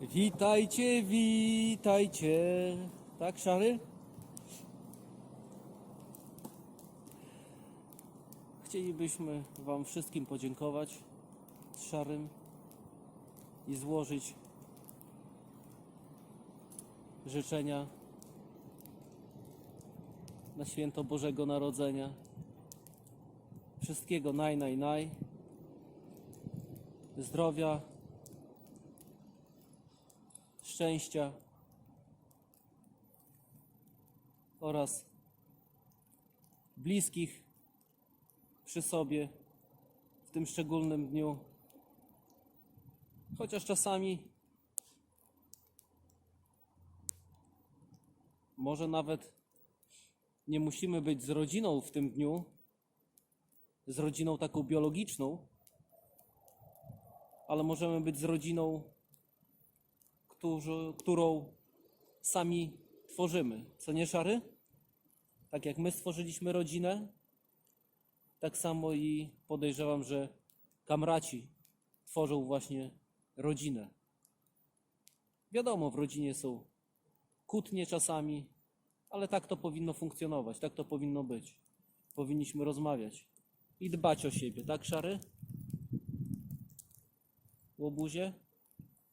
Witajcie, witajcie. Tak, szary? Chcielibyśmy Wam wszystkim podziękować z szarym i złożyć życzenia na święto Bożego Narodzenia. Wszystkiego naj, naj, naj. Zdrowia, szczęścia oraz bliskich przy sobie w tym szczególnym dniu. Chociaż czasami może nawet nie musimy być z rodziną w tym dniu, z rodziną taką biologiczną, ale możemy być z rodziną którzy, którą sami tworzymy. Co nie szary? Tak jak my stworzyliśmy rodzinę, tak samo i podejrzewam, że kamraci tworzą właśnie rodzinę. Wiadomo, w rodzinie są kłótnie czasami, ale tak to powinno funkcjonować, tak to powinno być. Powinniśmy rozmawiać i dbać o siebie, tak szary? Łobuzie?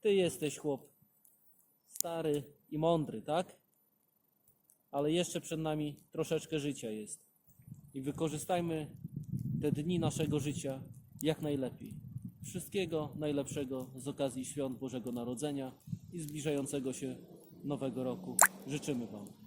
Ty jesteś chłop stary i mądry, tak? Ale jeszcze przed nami troszeczkę życia jest. I wykorzystajmy te dni naszego życia jak najlepiej. Wszystkiego najlepszego z okazji świąt Bożego Narodzenia i zbliżającego się Nowego Roku. Życzymy Wam.